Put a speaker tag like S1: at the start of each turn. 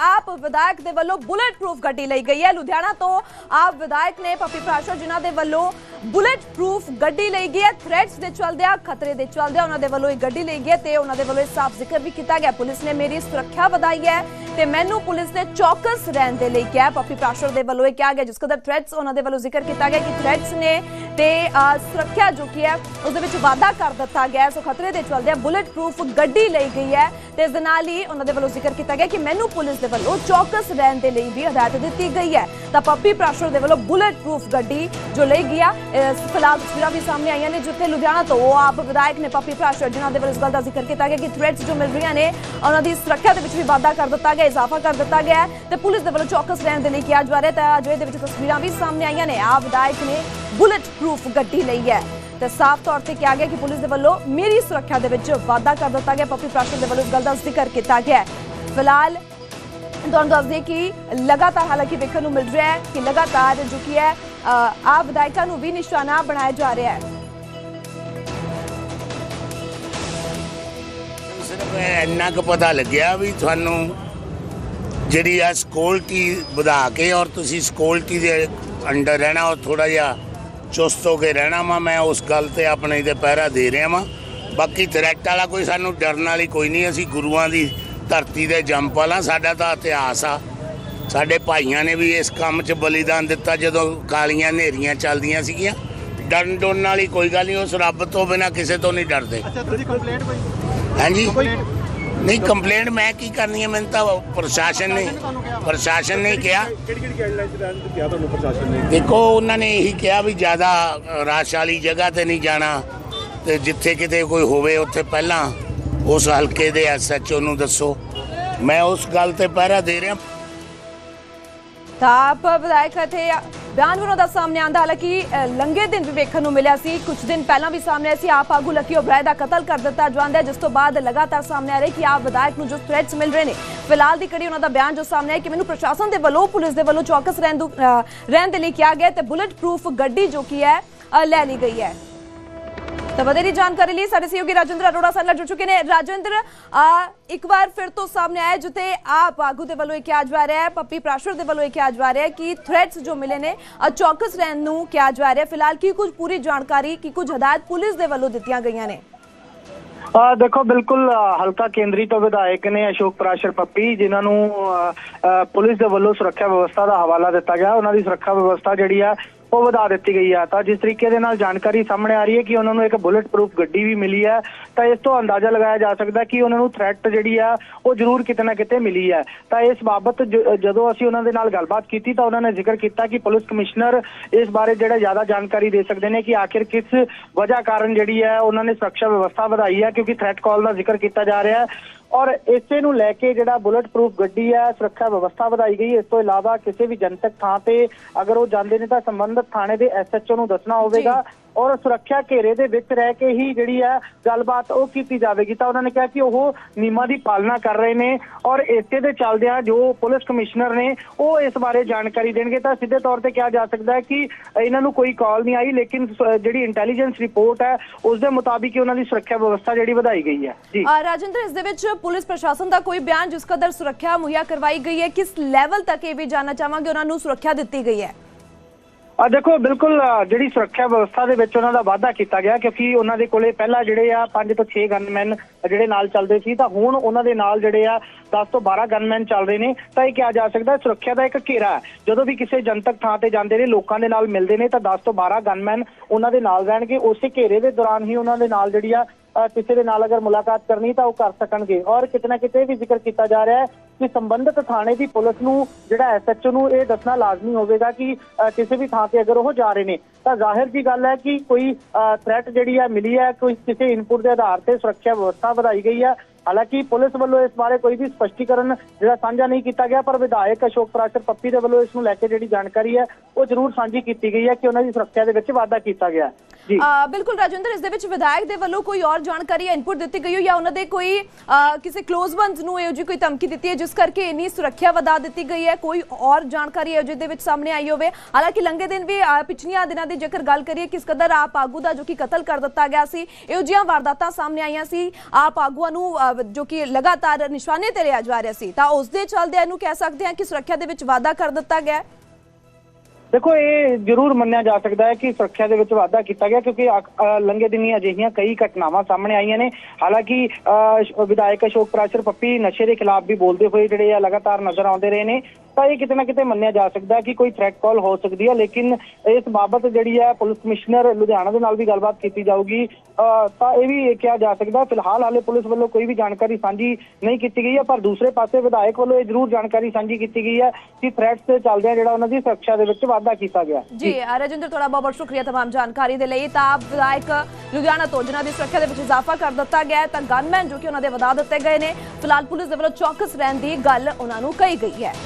S1: ਆਪ ਵਿਧਾਇਕ ਦੇ ਵੱਲੋਂ ਬੁਲੇਟ ਪ੍ਰੂਫ ਗੱਡੀ ਲਈ ਗਈ ਹੈ। ਲੁਧਿਆਣਾ ਤੋਂ ਆਪ ਵਿਧਾਇਕ ਨੇ ਪੱਪੀ ਪ੍ਰਾਸ਼ਰ ਜਿਨ੍ਹਾਂ ਦੇ ਵੱਲੋਂ ਬੁਲੇਟ ਪ੍ਰੂਫ ਗੱਡੀ ਲਈ ਗਈ ਹੈ। ਥ੍ਰੈਟਸ ਦੇ ਚੱਲਦਿਆਂ, ਖਤਰੇ ਦੇ ਚੱਲਦਿਆਂ ਉਹਨਾਂ ਦੇ ਵੱਲੋਂ ਇਹ ਗੱਡੀ ਲਈ ਗਈ ਤੇ ਉਹਨਾਂ ਦੇ ਵੱਲੋਂ ਸਾਫ਼ ਜ਼ਿਕਰ ਵੀ ਕੀਤਾ ਗਿਆ। ਪੁਲਿਸ ਨੇ ਮੇਰੀ ਸੁਰੱਖਿਆ ਵਧਾਈ ਹੈ ਤੇ ਮੈਨੂੰ ਪੁਲਿਸ ਨੇ ਚੌਕਸ ਰਹਿਣ ਦੇ ਲਈ ਕਿਹਾ ਪੱਪੀ ਪ੍ਰਾਸ਼ਰ ਦੇ ਵੱਲੋਂ ਇਹ ਕਿਹਾ ਗਿਆ, ਜਿਸ ਕਦਰ ਥ੍ਰੈਟਸ ਉਹਨਾਂ ਦੇ ਵੱਲੋਂ ਜ਼ਿਕਰ ਕੀਤਾ ਗਿਆ ਕਿ ਥ੍ਰੈਟਸ ਨੇ ਤੇ ਸੁਰੱਖਿਆ ਜੋ ਕੀ ਹੈ, ਉਸ ਦੇ ਵਿੱਚ ਵਾਧਾ ਕਰ ਦਿੱਤਾ ਗਿਆ ਸੋ ਖਤਰੇ ਦੇ ਚਲਦਿਆਂ ਬੁਲੇਟ ਪ੍ਰੂਫ ਗੱਡੀ ਲਈ ਗਈ ਹੈ ਤੇ ਇਸ ਦੇ ਨਾਲ ਹੀ ਉਹਨਾਂ ਦੇ ਵੱਲੋਂ ਜ਼ਿਕਰ ਕੀਤਾ ਗਿਆ ਕਿ ਮੈਨੂੰ ਪੁਲਿਸ ਦੇ ਵੱਲੋਂ ਚੌਕਸ ਰਹਿਣ ਦੇ ਲਈ ਵੀ ਹਦਾਇਤ ਦਿੱਤੀ ਗਈ ਹੈ। ਤਾਂ ਪੱਪੀ ਪ੍ਰਾਸ਼ਰ ਦੇ ਵੱਲੋਂ ਬੁਲੇਟ ਪ੍ਰੂਫ ਗੱਡੀ ਜੋ ਲਈ ਗਈ ਆ ਫਿਲਹਾਲ ਤਸਵੀਰਾਂ ਵੀ ਸਾਹਮਣੇ ਆਈਆਂ ਨੇ ਜਿੱਥੇ ਲੁਧਿਆਣਾ ਤੋਂ ਆਪ ਵਿਧਾਇਕ ਨੇ ਪੱਪੀ ਪ੍ਰਾਸ਼ਰ ਜਿਨ੍ਹਾਂ ਦੇ ਵੱਲੋਂ ਇਸ ਗੱਲ ਦਾ ਜ਼ਿਕਰ ਕੀਤਾ ਗਿਆ ਕਿ ਥ੍ਰੈਟਸ ਜੋ ਮਿਲ ਰਹੀਆਂ ਨੇ, ਉਹਨਾਂ ਦੀ ਸੁਰੱਖਿਆ ਦੇ ਵਿੱਚ ਵੀ ਵਾਧਾ ਕਰ ਦਿੱਤਾ ਗਿਆ, ਇਜ਼ਾਫਾ ਕਰ ਦਿੱਤਾ ਗਿਆ ਹੈ ਤੇ ਪੁਲਿਸ ਦੇ ਵੱਲੋਂ ਚੌਕਸ ਰਹਿਣ ਦੇ ਲਈ ਕਿਹਾ ਜਾ ਰਿਹਾ ਤਾਂ ਅਜੇ ਦੇ ਵਿੱਚ ਤਸਵੀਰਾਂ ਵੀ ਸਾਹਮਣੇ ਆਈਆਂ ਨੇ। ਆਪ ਵਿਧਾਇਕ ਨੇ ਬੁਲਟ ਪ੍ਰੂਫ ਗੱਡੀ ਲਈ ਹੈ। ਤੇ ਸਾਫ਼ ਤੌਰ ਤੇ ਕਿਹਾ ਗਿਆ ਕਿ ਪੁਲਿਸ ਦੇ ਵੱਲੋਂ ਮੇਰੀ ਸੁਰੱਖਿਆ ਦੇ ਵਿੱਚ ਵਾਧਾ ਕਰ ਦਿੱਤਾ ਗਿਆ। ਪੱਪੀ ਪ੍ਰਾਸ਼ਰ ਦੇ ਵੱਲੋਂ ਇਸ ਗੱਲ ਦਾ ਜ਼ਿਕਰ ਕੀਤਾ ਗਿਆ ਫਿਲਹਾਲ ਤੁਹਾਨੂੰ ਦੱਸ ਦਈਏ ਕਿ ਲਗਾਤਾਰ ਹਾਲਾਂਕਿ ਵੇਖਣ ਨੂੰ ਮਿਲ ਰਿਹਾ ਹੈ ਕਿ ਲਗਾਤਾਰ ਜੋ ਕੀ ਹੈ ਅ, ਵਿਧਾਇਕਾਂ ਨੂੰ ਵੀ ਨਿਸ਼ਾਨਾ ਬਣਾਇਆ ਜਾ ਰਿਹਾ ਹੈ।
S2: ਸਿਰਫ ਇੰਨਾ ਕੁ ਪਤਾ ਲੱਗਿਆ ਵੀ ਤੁਹਾਨੂੰ ਜਿਹੜੀ ਆ ਸਕਿਉਰਟੀ ਵਧਾ ਕੇ ਔਰ ਤੁਸੀਂ ਸਕਿਉਰਟੀ ਦੇ ਅੰਡਰ ਰਹਿਣਾ ਔਰ ਥੋੜਾ ਜਿਹਾ ਚੁਸਤ ਹੋ ਕੇ ਰਹਿਣਾ ਵਾ ਮੈਂ ਉਸ ਗੱਲ ਤੇ ਆਪਣੇ ਤੇ ਪਹਿਰਾ ਦੇ ਰਿਹਾ ਵਾਂ। ਬਾਕੀ ਥ੍ਰੈਟ ਵਾਲਾ ਕੋਈ ਸਾਨੂੰ ਡਰਨ ਵਾਲੀ ਕੋਈ ਨਹੀਂ ਅਸੀਂ ਗੁਰੂਆਂ ਦੀ ਧਰਤੀ ਦੇ ਜੰਪਲ ਆ ਸਾਡਾ ਤਾਂ ਇਤਿਹਾਸ ਆ। ਸਾਡੇ ਭਾਈਆਂ ਨੇ ਵੀ ਇਸ ਕੰਮ 'ਚ ਬਲੀਦਾਨ ਦਿੱਤਾ ਜਦੋਂ ਕਾਲੀਆਂ ਹਨੇਰੀਆਂ ਚੱਲਦੀਆਂ ਸੀਗੀਆਂ। ਡਰਨ ਡੋਨ ਵਾਲੀ ਕੋਈ ਗੱਲ ਨਹੀਂ ਉਸ ਰੱਬ ਤੋਂ ਬਿਨਾ ਕਿਸੇ ਤੋਂ ਨਹੀਂ ਡਰਦੇ।
S3: ਅੱਛਾ ਤੁਸੀਂ ਕੰਪਲੇਂਟ ਕੋਈ?
S2: ਹਾਂਜੀ। ਨਹੀਂ ਕੰਪਲੇਂਟ ਮੈਂ ਕੀ ਕਰਨੀ ਹੈ ਮੈਨੂੰ ਤਾਂ ਪ੍ਰਸ਼ਾਸਨ ਨੇ ਪ੍ਰਸ਼ਾਸਨ ਨੇ ਕਿਹਾ?
S3: ਕਿਹੜੀ ਕਿਹੜੀ ਗਾਈਡਲਾਈਨਸ ਦਾ ਕਿਹਾ ਤੁਹਾਨੂੰ ਪ੍ਰਸ਼ਾਸਨ ਨੇ?
S2: ਦੇਖੋ ਉਹਨਾਂ ਨੇ ਇਹੀ ਕਿਹਾ ਵੀ ਜ਼ਿਆਦਾ ਰਸ਼ ਵਾਲੀ ਜਗ੍ਹਾ ਤੇ ਨਹੀਂ ਜਾਣਾ। ਤੇ ਜਿੱਥੇ ਕਿਤੇ ਕੋਈ ਹੋਵੇ ਉੱਥੇ ਪਹਿਲਾਂ ਉਸ ਹਲਕੇ ਦੇ ਐਸਐਚਓ ਨੂੰ ਦੱਸੋ। ਮੈਂ ਉਸ ਗੱਲ ਤੇ ਪਹਿਰਾ ਦੇ ਰਿਹਾ।
S1: ਤਾਂ ਆਪ ਵਿਧਾਇਕ ਇੱਥੇ ਬਿਆਨ ਉਹਨਾਂ ਦਾ ਸਾਹਮਣੇ ਆਂਦਾ ਹਾਲਾਂਕਿ ਅ, ਲੰਘੇ ਦਿਨ ਵੀ ਵੇਖਣ ਨੂੰ ਮਿਲਿਆ ਸੀ। ਕੁਝ ਦਿਨ ਪਹਿਲਾਂ ਵੀ ਸਾਹਮਣੇ ਆਇਆ ਸੀ। ਆਪ ਆਗੂ ਲੱਕੀ ਓਬਰਾਏ ਦਾ ਕਤਲ ਕਰ ਦਿੱਤਾ ਜਾਂਦਾ ਹੈ ਜਿਸ ਤੋਂ ਬਾਅਦ ਲਗਾਤਾਰ ਸਾਹਮਣੇ ਆ ਰਿਹਾ ਕਿ ਆਪ ਵਿਧਾਇਕ ਨੂੰ ਜੋ ਥ੍ਰੈਟਸ ਮਿਲ ਰਹੇ ਨੇ ਫਿਲਹਾਲ ਦੀ ਕੜੀ ਉਹਨਾਂ ਦਾ ਬਿਆਨ ਜੋ ਸਾਹਮਣੇ ਆਇਆ ਕਿ ਮੈਨੂੰ ਪ੍ਰਸ਼ਾਸਨ ਦੇ ਵੱਲੋਂ ਪੁਲਿਸ ਦੇ ਵੱਲੋਂ ਚੌਕਸ ਰਹਿਣ ਨੂੰ, ਰਹਿਣ ਦੇ ਲਈ ਕਿਹਾ ਗਿਆ ਹੈ ਤੇ ਬੁਲੇਟ ਪ੍ਰੂਫ ਗੱਡੀ ਜੋ ਕੀ ਹੈ ਲੈ ਲਈ ਗਈ ਹੈ। ਤਾਂ ਵਧੇਰੀ ਜਾਣਕਾਰੀ ਲਈ ਸਾਡੇ ਸਹਿਯੋਗੀ ਰਾਜਿੰਦਰ ਅਰੋੜਾ ਸਾਡੇ ਨਾਲ ਜੁੜ ਚੁੱਕੇ ਨੇ। ਰਾਜਿੰਦਰ ਇੱਕ ਵਾਰ ਫਿਰ ਤੋਂ ਸਾਹਮਣੇ ਆਇਆ ਜਿੱਥੇ ਆਪ ਆਗੂ ਦੇ ਵੱਲੋਂ ਇਹ ਕਿਹਾ ਜਾ ਰਿਹਾ ਹੈ, ਪੱਪੀ ਪ੍ਰਾਸ਼ਰ ਦੇ ਵੱਲੋਂ ਇਹ ਕਿਹਾ ਜਾ ਰਿਹਾ ਹੈ ਕਿ ਥ੍ਰੈਟਸ ਜੋ ਮਿਲੇ ਨੇ ਚੌਕਸ ਰਹਿਣ ਨੂੰ ਕਿਹਾ ਜਾ ਰਿਹਾ ਫਿਲਹਾਲ ਕੀ ਕੁਝ ਪੂਰੀ ਜਾਣਕਾਰੀ, ਕੀ ਕੁਝ ਹਦਾਇਤ ਪੁਲਿਸ ਦੇ ਵੱਲੋਂ ਦਿੱਤੀਆਂ ਗਈਆਂ ਨੇ?
S4: ਆ, ਦੇਖੋ, ਬਿਲਕੁਲ ਹਲਕਾ ਕੇਂਦਰੀ ਤੋਂ ਵਿਧਾਇਕ ਨੇ ਅਸ਼ੋਕ ਪ੍ਰਾਸ਼ਰ ਪੱਪੀ, ਜਿਨ੍ਹਾਂ ਨੂੰ ਪੁਲਿਸ ਦੇ ਵੱਲੋਂ ਸੁਰੱਖਿਆ ਵਿਵਸਥਾ ਦਾ ਹਵਾਲਾ ਦਿੱਤਾ ਗਿਆ। ਉਹਨਾਂ ਦੀ ਸੁਰੱਖਿਆ ਵਿਵਸਥਾ ਜਿਹੜੀ ਆ ਉਹ ਵਧਾ ਦਿੱਤੀ ਗਈ ਹੈ ਤਾਂ ਜਿਸ ਤਰੀਕੇ ਦੇ ਨਾਲ ਜਾਣਕਾਰੀ ਸਾਹਮਣੇ ਆ ਰਹੀ ਹੈ ਕਿ ਉਹਨਾਂ ਨੂੰ ਇੱਕ ਬੁਲੇਟ ਪ੍ਰੂਫ ਗੱਡੀ ਵੀ ਮਿਲੀ ਹੈ। ਤਾਂ ਇਸ ਤੋਂ ਅੰਦਾਜ਼ਾ ਲਗਾਇਆ ਜਾ ਸਕਦਾ ਕਿ ਉਹਨਾਂ ਨੂੰ ਥ੍ਰੈਟ ਜਿਹੜੀ ਆ, ਉਹ ਜ਼ਰੂਰ ਕਿਤੇ ਨਾ ਕਿਤੇ ਮਿਲੀ ਹੈ। ਤਾਂ ਇਸ ਬਾਬਤ ਜਦੋਂ ਅਸੀਂ ਉਹਨਾਂ ਦੇ ਨਾਲ ਗੱਲਬਾਤ ਕੀਤੀ ਤਾਂ ਉਹਨਾਂ ਨੇ ਜ਼ਿਕਰ ਕੀਤਾ ਕਿ ਪੁਲਿਸ ਕਮਿਸ਼ਨਰ ਇਸ ਬਾਰੇ ਜਿਹੜਾ ਜ਼ਿਆਦਾ ਜਾਣਕਾਰੀ ਦੇ ਸਕਦੇ ਨੇ ਕਿ ਆਖਿਰ ਕਿਸ ਵਜ੍ਹਾ ਕਾਰਨ ਜਿਹੜੀ ਹੈ, ਉਹਨਾਂ ਨੇ ਸੁਰੱਖਿਆ ਵਿਵਸਥਾ ਵਧਾਈ ਹੈ ਕਿਉਂਕਿ ਥ੍ਰੈਟ ਕਾਲ ਦਾ ਜ਼ਿਕਰ ਕੀਤਾ ਜਾ ਰਿਹਾ ਹੈ। ਔਰ ਇਸੇ ਨੂੰ ਲੈ ਕੇ ਜਿਹੜਾ ਬੁਲੇਟ ਪ੍ਰੂਫ ਗੱਡੀ ਹੈ ਸੁਰੱਖਿਆ ਵਿਵਸਥਾ ਵਧਾਈ ਗਈ। ਇਸ ਤੋਂ ਇਲਾਵਾ ਕਿਸੇ ਵੀ ਜਨਤਕ ਥਾਂ ਤੇ ਅਗਰ ਉਹ ਜਾਂਦੇ ਨੇ ਤਾਂ ਸੰਬੰਧਿਤ ਥਾਣੇ ਦੇ ਐਸਐਚਓ ਨੂੰ ਦੱਸਣਾ ਹੋਵੇਗਾ। ਔਰ ਸੁਰੱਖਿਆ ਘੇਰੇ ਦੇ ਵਿੱਚ ਰਹਿ ਕੇ ਹੀ ਜਿਹੜੀ ਹੈ ਗੱਲਬਾਤ ਉਹ ਕੀਤੀ ਜਾਵੇਗੀ, ਤਾਂ ਉਹਨਾਂ ਨੇ ਕਿਹਾ ਕਿ ਉਹ ਨਿਯਮਾਂ ਦੀ ਪਾਲਣਾ ਕਰ ਰਹੇ ਨੇ ਔਰ ਇਸੇ ਦੇ ਚੱਲਦਿਆਂ ਜੋ ਪੁਲਿਸ ਕਮਿਸ਼ਨਰ ਨੇ ਉਹ ਇਸ ਬਾਰੇ ਜਾਣਕਾਰੀ ਦੇਣਗੇ, ਤਾਂ ਸਿੱਧੇ ਤੌਰ ਤੇ ਕਿਹਾ ਜਾ ਸਕਦਾ ਹੈ ਕਿ ਇਹਨਾਂ ਨੂੰ ਕੋਈ ਕਾਲ ਨਹੀਂ ਆਈ, ਲੇਕਿਨ ਜਿਹੜੀ ਇੰਟੈਲੀਜੈਂਸ ਰਿਪੋਰਟ ਹੈ, ਉਸ ਦੇ ਮੁਤਾਬਿਕ ਹੀ ਉਹਨਾਂ ਦੀ ਸੁਰੱਖਿਆ ਵਿਵਸਥਾ ਜਿਹੜੀ ਵਧਾਈ ਗਈ ਹੈ। ਜੀ।
S1: ਰਾਜਿੰਦਰ, ਇਸ ਦੇ ਵਿੱਚ ਪੁਲਿਸ ਪ੍ਰਸ਼ਾਸਨ ਦਾ ਕੋਈ ਬਿਆਨ ਜਿਸ ਕਦਰ ਸੁਰੱਖਿਆ ਮੁਹੱਈਆ ਕਰਵਾਈ ਗਈ ਹੈ, ਕਿਸ ਲੈਵਲ ਤੱਕ ਇਹ ਵੀ ਜਾਨਣਾ ਚਾਹਾਂਗੇ, ਉਹਨਾਂ ਨੂੰ ਸੁਰੱਖਿਆ ਦਿੱਤੀ ਗਈ ਹੈ।
S4: ਆ ਦੇਖੋ, ਬਿਲਕੁਲ ਜਿਹੜੀ ਸੁਰੱਖਿਆ ਵਿਵਸਥਾ ਦੇ ਵਿੱਚ ਉਹਨਾਂ ਦਾ ਵਾਅਦਾ ਕੀਤਾ ਗਿਆ ਕਿਉਂਕਿ ਉਹਨਾਂ ਦੇ ਕੋਲੇ ਪਹਿਲਾਂ ਜਿਹੜੇ ਆ 5 ਤੋਂ 6 ਗਨਮੈਨ ਜਿਹੜੇ ਨਾਲ ਚੱਲਦੇ ਸੀ, ਤਾਂ ਹੁਣ ਉਹਨਾਂ ਦੇ ਨਾਲ ਜਿਹੜੇ ਆ 10 ਤੋਂ 12 ਗਨਮੈਨ ਚੱਲ ਰਹੇ ਨੇ। ਤਾਂ ਇਹ ਕਿਹਾ ਜਾ ਸਕਦਾ ਸੁਰੱਖਿਆ ਦਾ ਇੱਕ ਘੇਰਾ ਹੈ। ਜਦੋਂ ਵੀ ਕਿਸੇ ਜਨਤਕ ਥਾਂ ਤੇ ਜਾਂਦੇ ਨੇ, ਲੋਕਾਂ ਦੇ ਨਾਲ ਮਿਲਦੇ ਨੇ, ਤਾਂ 10 ਤੋਂ 12 ਗਨਮੈਨ ਉਹਨਾਂ ਦੇ ਨਾਲ ਰਹਿਣਗੇ। ਉਸੇ ਘੇਰੇ ਦੇ ਦੌਰਾਨ ਹੀ ਉਹਨਾਂ ਦੇ ਨਾਲ ਜਿਹੜੀ ਆ ਕਿਸੇ ਦੇ ਨਾਲ ਅਗਰ ਮੁਲਾਕਾਤ ਕਰਨੀ ਤਾਂ ਉਹ ਕਰ ਸਕਣਗੇ। ਔਰ ਕਿਤੇ ਨਾ ਕਿਤੇ ਇਹ ਵੀ ਜ਼ਿਕਰ ਕੀਤਾ ਜਾ ਰਿਹਾ ਹੈ ਕਿ ਸੰਬੰਧਿਤ ਥਾਣੇ ਦੀ ਪੁਲਿਸ ਨੂੰ ਜਿਹੜਾ ਐਸਐਚਓ ਨੂੰ ਇਹ ਦੱਸਣਾ ਲਾਜ਼ਮੀ ਹੋਵੇਗਾ ਕਿ ਕਿਸੇ ਵੀ ਥਾਂ ਤੇ ਅਗਰ ਉਹ ਜਾ ਰਹੇ ਨੇ, ਤਾਂ ਜ਼ਾਹਿਰ ਜੀ ਗੱਲ ਹੈ ਕਿ ਕੋਈ ਥ੍ਰੈਟ ਜਿਹੜੀ ਹੈ ਮਿਲੀ ਹੈ, ਕੋਈ ਕਿਸੇ ਇਨਪੁਟ ਦੇ ਆਧਾਰ ਤੇ ਸੁਰੱਖਿਆ ਵਿਵਸਥਾ ਵਧਾਈ ਗਈ ਹੈ। ਹਾਲਾਂਕਿ ਪੁਲਿਸ ਵੱਲੋਂ ਇਸ ਬਾਰੇ ਕੋਈ ਵੀ ਸਪਸ਼ਟੀਕਰਨ ਜਿਹੜਾ ਸਾਂਝਾ ਨਹੀਂ ਕੀਤਾ ਗਿਆ, ਪਰ ਵਿਧਾਇਕ ਅਸ਼ੋਕ ਪ੍ਰਾਸ਼ਰ ਪੱਪੀ ਦੇ ਵੱਲੋਂ ਇਸ ਨੂੰ ਲੈ ਕੇ ਜਿਹੜੀ ਜਾਣਕਾਰੀ ਹੈ, ਉਹ ਜ਼ਰੂਰ ਸਾਂਝੀ ਕੀਤੀ ਗਈ ਹੈ ਕਿ ਉਹਨਾਂ ਦੀ ਸੁਰੱਖਿਆ ਦੇ ਵਿੱਚ ਵਾਧਾ ਕੀਤਾ ਗਿਆ
S1: ਬਿਲਕੁਲ ਰਾਜਿੰਦਰ, ਇਸ ਦੇ ਵਿੱਚ ਵਿਧਾਇਕ ਦੇ ਵੱਲੋਂ ਕੋਈ ਔਰ ਜਾਣਕਾਰੀ ਜਾਂ ਇਨਪੁਟ ਦਿੱਤੀ ਗਈ ਹੋ ਜਾਂ ਉਹਨਾਂ ਦੇ ਕੋਈ ਕਿਸੇ ਕਲੋਜ਼ ਵਨਸ ਨੂੰ ਇਹੋ ਜਿਹੀ ਕੋਈ ਧਮਕੀ ਦਿੱਤੀ ਹੈ, ਜਿਸ ਕਰਕੇ ਇੰਨੀ ਸੁਰੱਖਿਆ ਵਧਾ ਦਿੱਤੀ ਗਈ ਹੈ? ਕੋਈ ਔਰ ਜਾਣਕਾਰੀ ਹੈ ਜਿਹਦੇ ਵਿੱਚ ਸਾਹਮਣੇ ਆਈ ਹੋਵੇ? ਹਾਲਾਂਕਿ ਲੰਘੇ ਦਿਨ ਵੀ ਪਿਛਲੀਆਂ ਦਿਨਾਂ ਦੀ ਜੇਕਰ ਗੱਲ ਕਰੀਏ, ਕਿਸ ਕਦਰ ਆਪ ਆਗੂ ਦਾ ਜੋ ਕਿ ਕਤਲ ਕਰ ਦਿੱਤਾ ਗਿਆ ਸੀ, ਇਹੋ ਜਿਹੀਆਂ ਵਾਰਦਾਤਾਂ ਸਾਹਮਣੇ ਆਈਆਂ ਸੀ। ਆਪ ਆਗੂਆਂ ਨੂੰ ਜੋ ਕਿ ਲਗਾਤਾਰ ਨਿਸ਼ਾਨੇ ਤੇ ਲਿਆ ਜਾ ਰਿਹਾ ਸੀ। ਤਾਂ ਉਸ ਦੇ ਚੱਲਦੇ ਇਹਨੂੰ ਕਹਿ ਸਕਦੇ ਹਾਂ ਕਿ ਸੁਰੱਖਿਆ ਦੇ ਵਿੱਚ ਵਾਧਾ ਕਰ ਦਿੱਤਾ ਗਿਆ ਹੈ।
S4: ਦੇਖੋ ਇਹ ਜ਼ਰੂਰ ਮੰਨਿਆ ਜਾ ਸਕਦਾ ਹੈ ਕਿ ਸੁਰੱਖਿਆ ਦੇ ਵਿੱਚ ਵਾਧਾ ਕੀਤਾ ਗਿਆ ਕਿਉਂਕਿ ਲੰਘੇ ਦਿਨੀ ਅਜਿਹੀਆਂ ਕਈ ਘਟਨਾਵਾਂ ਸਾਹਮਣੇ ਆਈਆਂ ਨੇ। ਹਾਲਾਂਕਿ ਅ, ਵਿਧਾਇਕ ਅਸ਼ੋਕ ਪ੍ਰਾਸ਼ਰ ਪੱਪੀ ਨਸ਼ੇ ਦੇ ਖਿਲਾਫ ਵੀ ਬੋਲਦੇ ਹੋਏ ਜਿਹੜੇ ਆ ਲਗਾਤਾਰ ਨਜ਼ਰ ਆਉਂਦੇ ਰਹੇ ਨੇ। ਤਾਂ ਇਹ ਕਿਤੇ ਨਾ ਕਿਤੇ ਮੰਨਿਆ ਜਾ ਸਕਦਾ ਹੈ ਕਿ ਕੋਈ ਥ੍ਰੈਟ ਕਾਲ ਹੋ ਸਕਦੀ ਹੈ ਲੇਕਿਨ ਇਸ ਬਾਬਤ ਜਿਹੜੀ ਹੈ ਪੁਲਿਸ ਕਮਿਸ਼ਨਰ ਲੁਧਿਆਣਾ ਦੇ ਨਾਲ ਵੀ ਗੱਲਬਾਤ ਕੀਤੀ ਜਾਊਗੀ ਅ, ਤਾਂ ਇਹ ਵੀ ਕਿਹਾ ਜਾ ਸਕਦਾ ਫਿਲਹਾਲ ਹਾਲੇ ਪੁਲਿਸ ਵੱਲੋਂ ਕੋਈ ਵੀ ਜਾਣਕਾਰੀ ਸਾਂਝੀ ਨਹੀਂ ਕੀਤੀ ਗਈ ਹੈ ਪਰ ਦੂਸਰੇ ਪਾਸੇ ਵਿਧਾਇਕ ਵੱਲੋਂ ਇਹ ਜ਼ਰੂਰ ਜਾਣਕਾਰੀ ਸਾਂਝੀ ਕੀਤੀ ਗਈ ਹੈ ਕਿ ਥ੍ਰੈਟਸ ਦੇ ਚੱਲਦਿਆਂ ਜਿਹੜਾ ਉਹਨਾਂ ਦੀ ਸੁਰੱਖਿਆ ਦੇ ਵਿੱਚ ਵਾਧਾ ਕੀਤਾ ਗਿਆ
S1: ਜੀ ਅ, ਰਜਿੰਦਰ ਤੁਹਾਡਾ ਬਹੁਤ ਬਹੁਤ ਸ਼ੁਕਰੀਆ तमाम ਜਾਣਕਾਰੀ ਦੇ ਲਈ ਤਾਂ ਵਿਧਾਇਕ ਲੁਧਿਆਣਾ ਤੋਂ ਜਿਨ੍ਹਾਂ ਦੀ ਸੁਰੱਖਿਆ ਦੇ ਵਿੱਚ ਇਜ਼ਾਫਾ ਕਰ ਦਿੱਤਾ ਗਿਆ ਹੈ ਤਾਂ ਗਨਮੈਨ ਜੋ ਕਿ ਉਹਨਾਂ ਦੇ ਵਧਾ ਦਿੱਤੇ ਗਏ ਨੇ ਫਿਲਹਾਲ ਪੁਲਿਸ ਦੇ ਵੱਲੋਂ ਚੌਕਸ ਰਹਿਣ ਦੀ ਗੱਲ ਉਹਨਾਂ ਨੂੰ ਕਹੀ ਗਈ ਹੈ